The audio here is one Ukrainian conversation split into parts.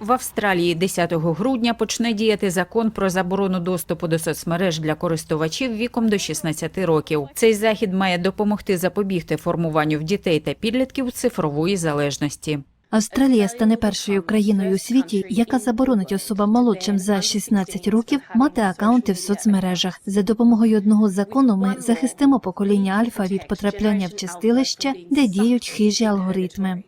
В Австралії 10 грудня почне діяти закон про заборону доступу до соцмереж для користувачів віком до 16 років. Цей захід має допомогти запобігти формуванню в дітей та підлітків цифрової залежності. Австралія стане першою країною у світі, яка заборонить особам молодшим за 16 років мати акаунти в соцмережах. За допомогою одного закону ми захистимо покоління альфа від потрапляння в чистилище, де діють хижі алгоритми.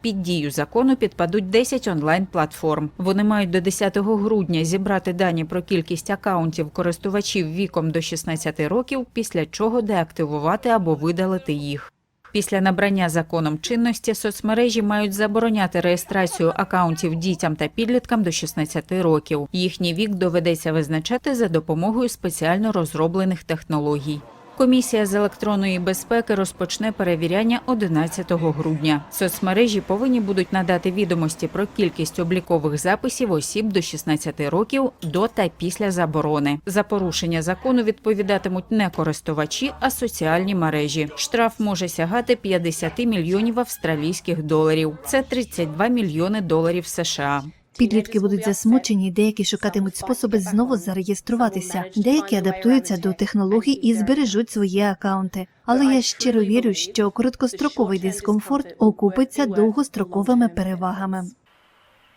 Під дію закону підпадуть 10 онлайн-платформ. Вони мають до 10 грудня зібрати дані про кількість акаунтів користувачів віком до 16 років, після чого деактивувати або видалити їх. Після набрання законом чинності соцмережі мають забороняти реєстрацію акаунтів дітям та підліткам до 16 років. Їхній вік доведеться визначати за допомогою спеціально розроблених технологій. Комісія з електронної безпеки розпочне перевіряння 11 грудня. Соцмережі повинні будуть надати відомості про кількість облікових записів осіб до 16 років до та після заборони. За порушення закону відповідатимуть не користувачі, а соціальні мережі. Штраф може сягати 50 мільйонів австралійських доларів. Це 32 мільйони доларів США. Підлітки будуть засмучені, деякі шукатимуть способи знову зареєструватися, деякі адаптуються до технологій і збережуть свої акаунти. Але я щиро вірю, що короткостроковий дискомфорт окупиться довгостроковими перевагами.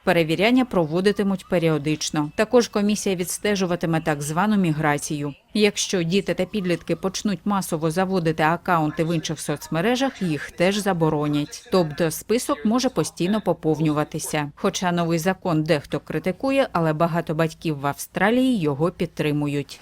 Перевіряння проводитимуть періодично. Також комісія відстежуватиме так звану міграцію. Якщо діти та підлітки почнуть масово заводити акаунти в інших соцмережах, їх теж заборонять. Тобто список може постійно поповнюватися. Хоча новий закон дехто критикує, але багато батьків в Австралії його підтримують.